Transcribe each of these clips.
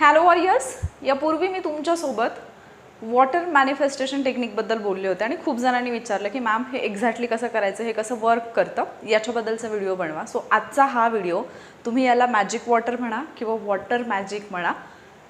Hello warriors यापूर्वी मी तुमच्यासोबत water manifestation टेक्निकबद्दल बोलले होते आणि खूप जणांनी विचारलं की मॅम हे एक्झॅक्टली कसं करायचं? हे कसं वर्क करतं? याच्याबद्दलचा व्हिडिओ बनवा. सो आजचा हा व्हिडिओ तुम्ही याला मॅजिक वॉटर म्हणा किंवा वॉटर मॅजिक म्हणा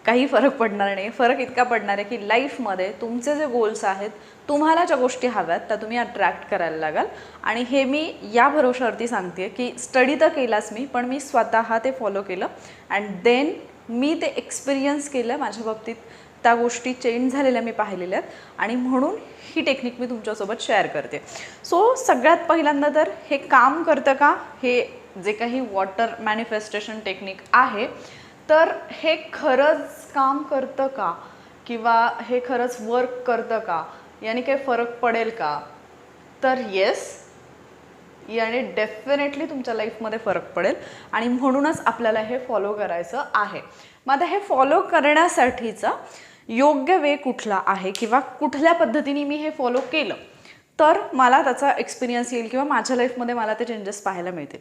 काही फरक पडणार नाही. फरक इतका पडणार आहे की लाईफमध्ये तुमचे जे गोल्स आहेत तुम्हाला ज्या गोष्टी हव्यात त्या तुम्ही अट्रॅक्ट करायला लागाल. आणि हे मी या भरोशावरती सांगते की स्टडी तर केलाच मी पण मी स्वतः ते फॉलो केलं. अँड देन मी ते एक्सपिरियन्स केलं माझ्या बाबतीत त्या गोष्टी चेंज झालेल्या मी पाहिलेल्या आहेत आणि म्हणून ही टेक्निक मी तुमच्यासोबत शेअर करते. सो सगळ्यात पहिल्यांदा तर हे काम करतं का? हे जे काही वॉटर मॅनिफेस्टेशन टेक्निक आहे तर हे खरंच काम करतं का? किंवा हे खरंच वर्क करतं का? याने काही फरक पडेल का? तर येस याने डेफिनेटली तुमच्या लाईफमध्ये फरक पडेल. आणि म्हणूनच आपल्याला हे फॉलो करायचं आहे. मग आता हे फॉलो करण्यासाठीचा योग्य वे कुठला आहे किंवा कुठल्या पद्धतीने मी हे फॉलो केलं? तर मला त्याचा एक्सपिरियन्स येईल किंवा माझ्या लाईफमध्ये मला ते चेंजेस पाहायला मिळतील.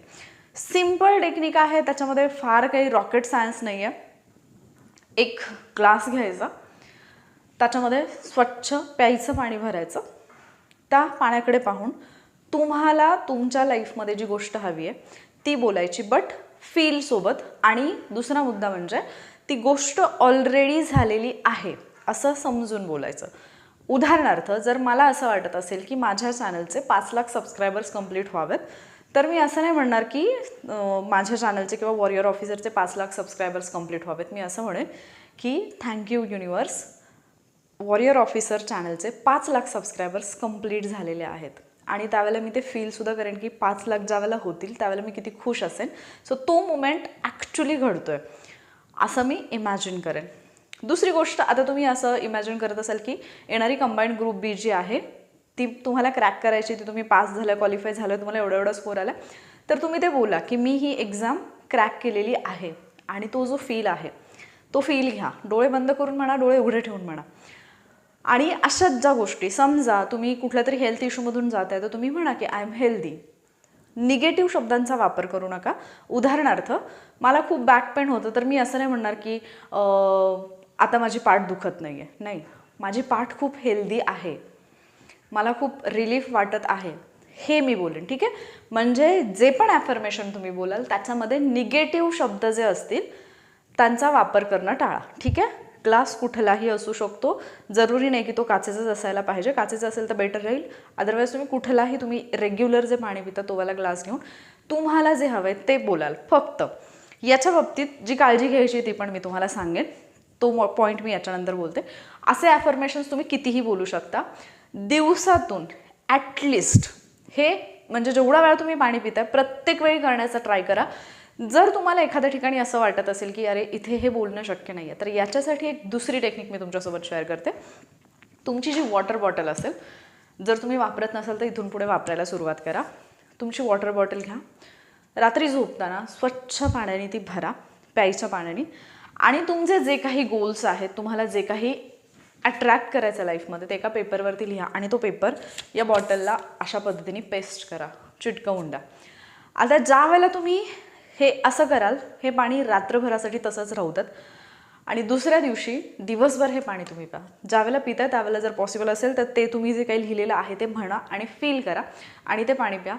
सिंपल टेक्निक आहे त्याच्यामध्ये फार काही रॉकेट सायन्स नाही आहे एक ग्लास घ्यायचा. त्याच्यामध्ये स्वच्छ प्यायचं पाणी भरायचं. त्या पाण्याकडे पाहून तुम्हाला तुमच्या लाईफमध्ये जी गोष्ट हवी आहे ती बोलायची. बट फीलसोबत आणि दुसरा मुद्दा म्हणजे ती गोष्ट ऑलरेडी झालेली आहे असं समजून बोलायचं. उदाहरणार्थ जर मला असं वाटत असेल की माझ्या चॅनलचे पाच लाख सबस्क्रायबर्स कंप्लीट व्हावेत तर मी असं नाही म्हणणार की माझ्या चॅनलचे किंवा वॉरियर ऑफिसरचे पाच लाख सबस्क्रायबर्स कंप्लीट व्हावेत. मी असं म्हणेन की thank you universe warrior officer चॅनलचे पाच लाख सबस्क्रायबर्स कंप्लीट झालेले आहेत. आणि त्यावेळेला मी ते फीलसुद्धा करेन की पाच लाख ज्यावेळेला होतील त्यावेळेला मी किती खुश असेन. सो तो मुमेंट ॲक्च्युली घडतो आहे असं मी इमॅजिन करेन. दुसरी गोष्ट आता तुम्ही असं इमॅजिन करत असाल की येणारी कंबाईंड ग्रुप बी जी आहे ती तुम्हाला क्रॅक करायची ती तुम्ही पास झालं क्वालिफाय झालं तुम्हाला एवढा एवढा स्कोर आला तर तुम्ही ते बोला की मी ही एक्झाम क्रॅक केलेली आहे आणि तो जो फील आहे तो फील घ्या. डोळे बंद करून म्हणा डोळे उघडे ठेवून म्हणा. आणि अशाच ज्या गोष्टी समजा तुम्ही कुठल्या तरी हेल्थ इश्यूमधून जात आहे तर तुम्ही म्हणा की आय एम हेल्दी निगेटिव्ह शब्दांचा वापर करू नका. उदाहरणार्थ मला खूप बॅक पेन होतं तर मी असं नाही म्हणणार की आता माझी पाठ दुखत नाही आहे नाही. माझी पाठ खूप हेल्दी आहे. मला खूप रिलीफ वाटत आहे. हे मी बोलेन ठीक आहे? म्हणजे जे पण ॲफर्मेशन तुम्ही बोलाल त्याच्यामध्ये निगेटिव्ह शब्द जे असतील त्यांचा वापर करणं टाळा ठीक आहे? ग्लास कुठलाही असू शकतो. जरुरी नाही की तो काचेचाच असायला पाहिजे. काचेचा असेल तर बेटर राहील. अदरवाईज तुम्ही कुठलाही तुम्ही रेग्युलर जे पाणी पिता तोवाला ग्लास घेऊन तुम्हाला जे हवं आहे ते बोलाल. फक्त याच्या बाबतीत जी काळजी घ्यायची ती पण मी तुम्हाला सांगेन. तो पॉईंट मी याच्यानंतर बोलते. असे ॲफर्मेशन्स तुम्ही कितीही बोलू शकता. दिवसातून ॲटलिस्ट हे म्हणजे जेवढा वेळा तुम्ही पाणी पिताय प्रत्येक वेळी करण्याचा ट्राय करा. जर तुम्हाला एखाद्या ठिकाणी असं वाटत असेल की अरे इथे हे बोलणं शक्य नाही आहे तर याच्यासाठी एक दुसरी टेक्निक मी तुमच्यासोबत शेअर करते. तुमची जी वॉटर बॉटल असेल जर तुम्ही वापरत नसाल तर इथून पुढे वापरायला सुरुवात करा. तुमची वॉटर बॉटल घ्या. रात्री झोपताना स्वच्छ पाण्याने ती भरा प्यायच्या पाण्याने. आणि तुमचे जे काही गोल्स आहेत तुम्हाला जे काही अट्रॅक्ट करायचं लाईफमध्ये ते एका पेपरवरती लिहा आणि तो पेपर या बॉटलला अशा पद्धतीने पेस्ट करा. चिटकवून द्या. आता ज्या वेळेला तुम्ही हे असं कराल हे पाणी रात्रभरासाठी तसंच राहतात आणि दुसऱ्या दिवशी दिवसभर हे पाणी तुम्ही प्या. ज्यावेळेला पिताय त्यावेळेला जर पॉसिबल असेल तर ते तुम्ही जे काही लिहिलेलं आहे ते म्हणा आणि फील करा आणि ते पाणी प्या.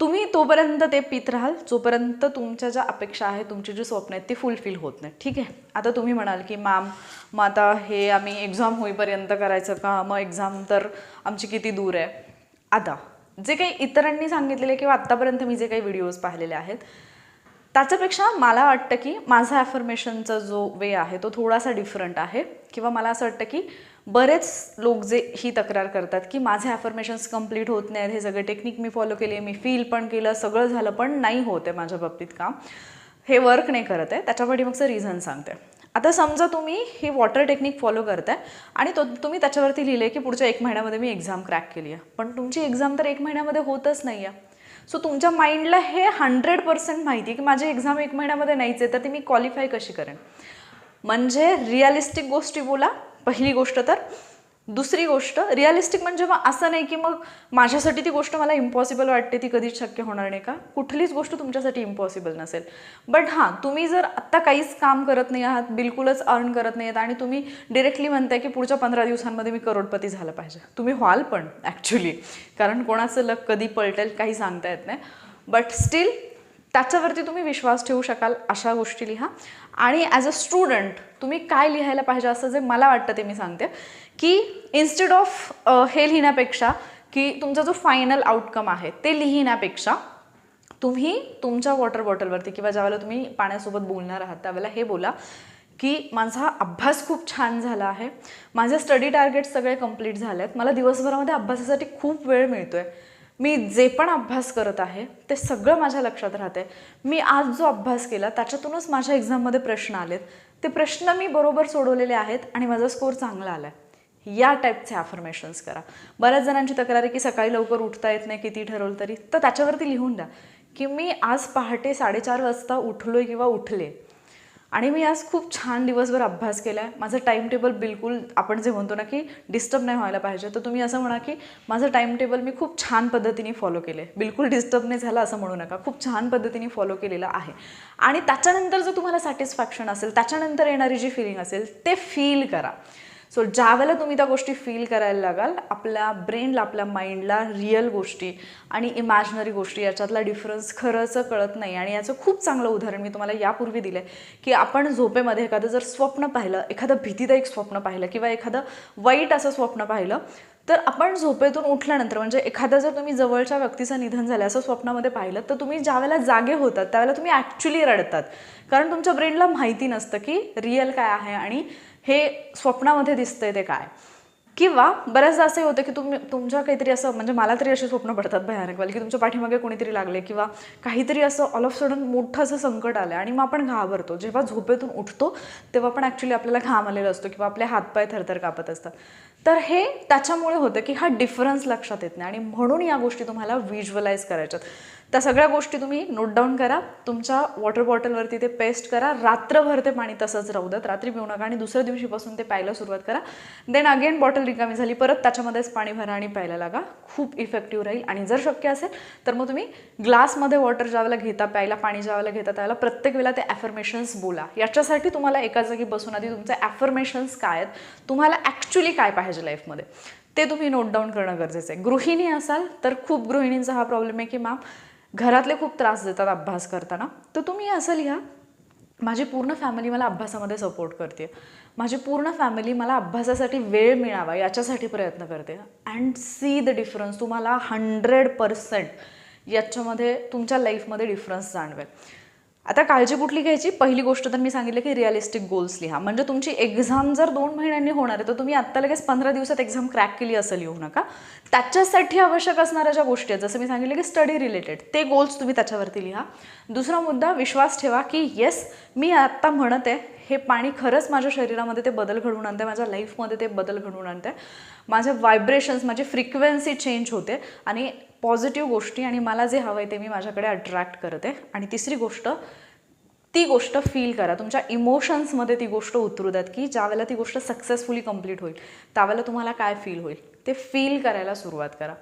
तुम्ही तोपर्यंत ते पित राहाल जोपर्यंत तुमच्या ज्या अपेक्षा आहेत तुमची जी स्वप्न आहेत ती फुलफिल होत नाही ठीक आहे? आता तुम्ही म्हणाल की मॅम मग आता हे आम्ही एक्झाम होईपर्यंत करायचं का? मग एक्झाम तर आमची किती दूर आहे? आता जे काही इतरांनी सांगितलेले किंवा आत्तापर्यंत मी जे काही व्हिडिओज पाहिलेले आहेत त्याच्यापेक्षा मला वाटतं की माझा ॲफर्मेशनचा जो वे आहे तो थोडासा डिफरंट आहे. किंवा मला असं वाटतं की बरेच लोक जे ही तक्रार करतात की माझे ॲफर्मेशन्स कंप्लीट होत नाहीत हे सगळे टेक्निक मी फॉलो केली आहे मी फील पण केलं सगळं झालं पण नाही होत आहे माझ्या बाबतीत काम. हे वर्क नाही करत आहे. त्याच्या मगचं रिझन सांगते. आता समजा तुम्ही ही वॉटर टेक्निक फॉलो करताय आणि तो तुम्ही त्याच्यावरती लिहिले की पुढच्या एक महिन्यामध्ये मी एक्झाम क्रॅक केली आहे. पण तुमची एक्झाम तर एक महिन्यामध्ये होतच नाही आहे सो तुमच्या माइंडला हे हंड्रेड पर्सेंट माहिती आहे की माझी एक्झाम एक महिन्यामध्ये नाहीच आहे तर ती मी क्वालिफाय कशी करेन? म्हणजे रिअलिस्टिक गोष्टी बोला पहिली गोष्ट तर. दुसरी गोष्ट रिअलिस्टिक म्हणजे मग असं नाही की मग माझ्यासाठी ती गोष्ट मला इम्पॉसिबल वाटते ती कधीच शक्य होणार नाही का? कुठलीच गोष्ट तुमच्यासाठी इम्पॉसिबल नसेल. बट हां तुम्ही जर आत्ता काहीच काम करत नाही आहात बिलकुलच अर्न करत नाही आहात आणि तुम्ही डिरेक्टली म्हणताय की पुढच्या पंधरा दिवसांमध्ये मी करोडपती झालं पाहिजे. तुम्ही व्हाल पण ॲक्च्युली कारण कोणाचं लक कधी पलटेल काही सांगता येत नाही. बट स्टील त्याच्यावरती तुम्ही विश्वास ठेवू शकाल अशा गोष्टी लिहा. आणि ॲज अ स्टुडंट तुम्ही काय लिहायला पाहिजे असं जे मला वाटतं ते मी सांगते की इन्स्टेड ऑफ हे लिहिण्यापेक्षा की तुमचा जो फायनल आउटकम आहे ते लिहिण्यापेक्षा तुम्ही तुमच्या वॉटर बॉटलवरती किंवा ज्यावेळेला तुम्ही पाण्यासोबत बोलणार आहात त्यावेळेला हे बोला की माझा अभ्यास खूप छान झाला आहे माझे स्टडी टार्गेट सगळे कंप्लीट झाले आहेत मला दिवसभरामध्ये अभ्यासासाठी खूप वेळ मिळतो आहे मी जे पण अभ्यास करत आहे ते सगळं माझ्या लक्षात राहते मी आज जो अभ्यास केला त्याच्यातूनच माझ्या एक्झाममध्ये प्रश्न आलेत. ते प्रश्न मी बरोबर सोडवलेले आहेत आणि माझा स्कोर चांगला आला आहे या टाईपचे ॲफर्मेशन्स करा. बऱ्याच जणांची तक्रार आहे की सकाळी लवकर उठता येत नाही किती ठरवलं तरी. तर त्याच्यावरती लिहून द्या की मी आज पहाटे साडेचार वाजता उठलो किंवा उठले. आणि मी आज खूप छान दिवसभर अभ्यास केला आहे माझं टाईम टेबल बिलकुल आपण जे म्हणतो ना की डिस्टर्ब नाही व्हायला पाहिजे. तर तुम्ही असं म्हणा की माझं टाईम टेबल मी खूप छान पद्धतीने फॉलो केलं आहे बिलकुल डिस्टर्ब नाही झालं असं म्हणू नका. खूप छान पद्धतीने फॉलो केलेलं आहे. आणि त्याच्यानंतर जर तुम्हाला सॅटिस्फॅक्शन असेल त्याच्यानंतर येणारी जी फिलिंग असेल ते फील करा. सो ज्यावेळेला तुम्ही त्या गोष्टी फील करायला लागाल आपल्या ब्रेनला आपल्या माइंडला रिअल गोष्टी आणि इमॅजिनरी गोष्टी याच्यातला डिफरन्स खरंच कळत नाही. आणि याचं खूप चांगलं उदाहरण मी तुम्हाला यापूर्वी दिलं आहे की आपण झोपेमध्ये एखादं जर स्वप्न पाहिलं एखादं भीतीदायक स्वप्न पाहिलं किंवा एखादं वाईट असं स्वप्न पाहिलं तर आपण झोपेतून उठल्यानंतर म्हणजे एखादं जर तुम्ही जवळच्या व्यक्तीचं निधन झालं असं स्वप्नामध्ये पाहिलं तर तुम्ही ज्यावेळेला जागे होतात त्यावेळेला तुम्ही ॲक्च्युली रडतात. कारण तुमच्या ब्रेनला माहिती नसतं की रिअल काय आहे आणि हे स्वप्नामध्ये दिसतंय ते काय? किंवा बऱ्याचदा असे होतं की तुम्ही तुमच्या काहीतरी असं म्हणजे मला तरी असे स्वप्न पडतात भयानकवाले की तुमच्या पाठीमागे कोणीतरी लागले किंवा काहीतरी असं ऑल ऑफ सडन मोठं असं संकट आलं आणि मग आपण घाबरतो. जेव्हा झोपेतून उठतो तेव्हा पण ॲक्च्युली आपल्याला घाम आलेला असतो किंवा आपले हातपाय थरथर कापत असतात. तर हे त्याच्यामुळे होतं की हा डिफरन्स लक्षात येत नाही आणि म्हणून या गोष्टी तुम्हाला व्हिज्युअलाइज करायच्यात. त्या सगळ्या गोष्टी तुम्ही नोट डाऊन करा. तुमच्या वॉटर बॉटलवरती ते पेस्ट करा. रात्रभर ते पाणी तसंच राहू द्यात. रात्री पिऊ नका आणि दुसऱ्या दिवशीपासून ते प्यायला सुरुवात करा. देन अगेन बॉटल रिकामी झाली. परत त्याच्यामध्येच पाणी भरा आणि प्यायला लागा. खूप इफेक्टिव्ह राहील. आणि जर शक्य असेल तर मग तुम्ही ग्लासमध्ये वॉटर ज्यावेळेला घेता प्यायला पाणी ज्यावेळेला घेता त्यावेळेला प्रत्येक वेळेला ते ॲफर्मेशन्स बोला. याच्यासाठी तुम्हाला एका जागी बसून आधी तुमचे ॲफर्मेशन्स काय आहेत तुम्हाला ॲक्च्युली काय पाहिजे लाईफमध्ये ते तुम्ही नोट डाऊन करणं गरजेचं आहे. गृहिणी असाल तर खूप गृहिणींचा हा प्रॉब्लेम आहे की मॅम घरातले खूप त्रास देतात अभ्यास करताना. तर तुम्ही असं लिहा माझी पूर्ण फॅमिली मला अभ्यासामध्ये सपोर्ट करते माझी पूर्ण फॅमिली मला अभ्यासासाठी वेळ मिळावा याच्यासाठी प्रयत्न करते. अँड सी द डिफरन्स तुम्हाला हंड्रेड पर्सेंट याच्यामध्ये तुमच्या लाईफमध्ये डिफरन्स जाणवेल. आता काळजी कुठली घ्यायची? पहिली गोष्ट तर मी सांगितलं की रिअलिस्टिक गोल्स लिहा. म्हणजे तुमची एक्झाम जर दोन महिन्यांनी होणार आहे तर तुम्ही आत्ता लगेच पंधरा दिवसात एक्झाम क्रॅक केली असं लिहू नका. त्याच्यासाठी आवश्यक असणाऱ्या ज्या गोष्टी आहेत जसं मी सांगितलं की स्टडी रिलेटेड ते गोल्स तुम्ही त्याच्यावरती लिहा. दुसरा मुद्दा विश्वास ठेवा की येस मी आत्ता म्हणत आहे हे पाणी खरंच माझ्या शरीरामध्ये ते बदल घडवून आणते माझ्या लाईफमध्ये ते बदल घडवून आणते माझे व्हायब्रेशन्स माझी फ्रिक्वेन्सी चेंज होते. आणि पॉझिटिव्ह गोष्टी आणि मला जे हवं आहे ते मी माझ्याकडे अट्रॅक्ट करते. आणि तिसरी गोष्ट ती गोष्ट फील करा. तुमच्या इमोशन्समध्ये ती गोष्ट उतरू द्यात की ज्यावेळेला ती गोष्ट सक्सेसफुली कंप्लीट होईल त्यावेळेला तुम्हाला काय फील होईल ते फील करायला सुरुवात करा.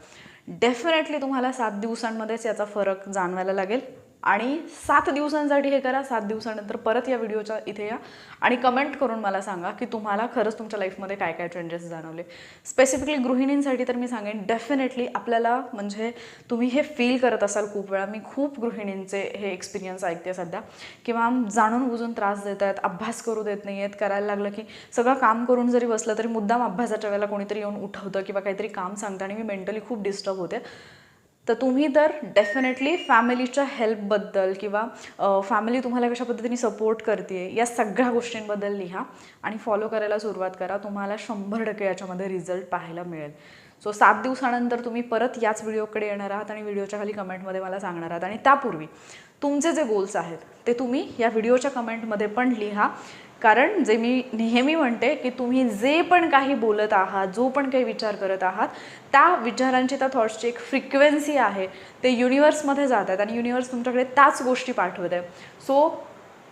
डेफिनेटली तुम्हाला सात दिवसांमध्येच याचा फरक जाणवायला लागेल. आणि सात दिवसांसाठी हे करा सात दिवसानंतर परत या व्हिडिओच्या इथे या. आणि कमेंट करून मला सांगा की तुम्हाला खरंच तुमच्या लाईफमध्ये काय काय चेंजेस जाणवले. स्पेसिफिकली गृहिणींसाठी तर मी सांगेन डेफिनेटली आपल्याला म्हणजे तुम्ही हे फील करत असाल खूप वेळा. मी खूप गृहिणींचे हे एक्सपिरियन्स ऐकते सध्या. की मॅम जाणून बुजून त्रास देत आहेत अभ्यास करू देत नाही आहेत करायला लागलं की सगळं काम करून जरी बसलं तरी मुद्दाम अभ्यासाच्या वेळेला कोणीतरी येऊन उठवतं किंवा काहीतरी काम सांगतं आणि मी मेंटली खूप डिस्टर्ब होते. तर तुम्ही तर डेफिनेटली फॅमिलीच्या हेल्पबद्दल किंवा फॅमिली तुम्हाला कशा पद्धतीने सपोर्ट करते या सगळ्या गोष्टींबद्दल लिहा आणि फॉलो करायला सुरुवात करा. तुम्हाला शंभर टक्के याच्यामध्ये रिझल्ट पाहायला मिळेल. सो सात दिवसानंतर तुम्ही परत याच व्हिडिओकडे येणार आहात आणि व्हिडिओच्या खाली कमेंटमध्ये मला सांगणार आहात. आणि त्यापूर्वी तुमचे जे गोल्स आहेत ते तुम्ही या व्हिडिओच्या कमेंटमध्ये पण लिहा. कारण जे मी नेहमी म्हणते की तुम्ही जे पण काही बोलत आहात जो पण काही विचार करत आहात त्या विचारांची त्या थॉट्सची एक फ्रिक्वेन्सी आहे. ते युनिवर्समध्ये जात आहेत आणि युनिवर्स तुमच्याकडे त्याच गोष्टी पाठवत आहे. सो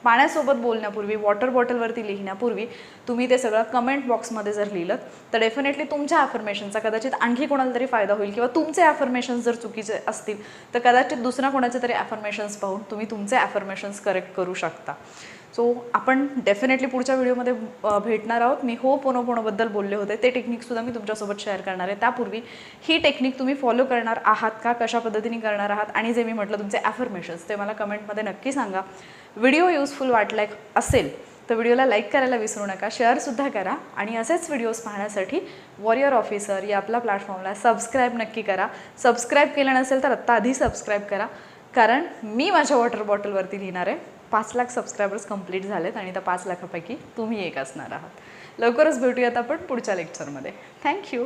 पाण्यासोबत बोलण्यापूर्वी वॉटर बॉटलवरती लिहिण्यापूर्वी तुम्ही ते सगळं कमेंट बॉक्समध्ये जर लिहिलं तर डेफिनेटली तुमच्या ॲफर्मेशनचा कदाचित आणखी कोणाला तरी फायदा होईल किंवा तुमचे ॲफर्मेशन्स जर चुकीचे असतील तर कदाचित दुसऱ्या कोणाचे तरी ॲफर्मेशन्स पाहून तुम्ही तुमचे ॲफर्मेशन्स करेक्ट करू शकता. सो आपण डेफिनेटली पुढच्या व्हिडिओमध्ये भेटणार आहोत. मी हो पोनो पोनोबद्दल बोलले होते. ते टेक्निकसुद्धा मी तुमच्यासोबत शेअर करणार आहे. त्यापूर्वी ही टेक्निक तुम्ही फॉलो करणार आहात का? कशा पद्धतीने करणार आहात? आणि जे मी म्हटलं तुमचे ॲफर्मेशन्स ते मला कमेंटमध्ये नक्की सांगा. व्हिडिओ युजफुल वाटला असेल तर व्हिडिओला लाईक करायला विसरू नका. शेअरसुद्धा करा. आणि असेच व्हिडिओज पाहण्यासाठी वॉरियर ऑफिसर या आपल्या प्लॅटफॉर्मला सबस्क्राईब नक्की करा. सबस्क्राईब केलं नसेल तर आत्ता आधी सबस्क्राईब करा. कारण मी माझ्या वॉटर बॉटलवरती लिहिणार आहे. पाच लाख सबस्क्रायबर्स कंप्लीट झालेत आणि त्या पाच लाखापैकी तुम्ही एक असणार आहात. लवकरच भेटूयात आपण पुढच्या लेक्चरमध्ये थँक्यू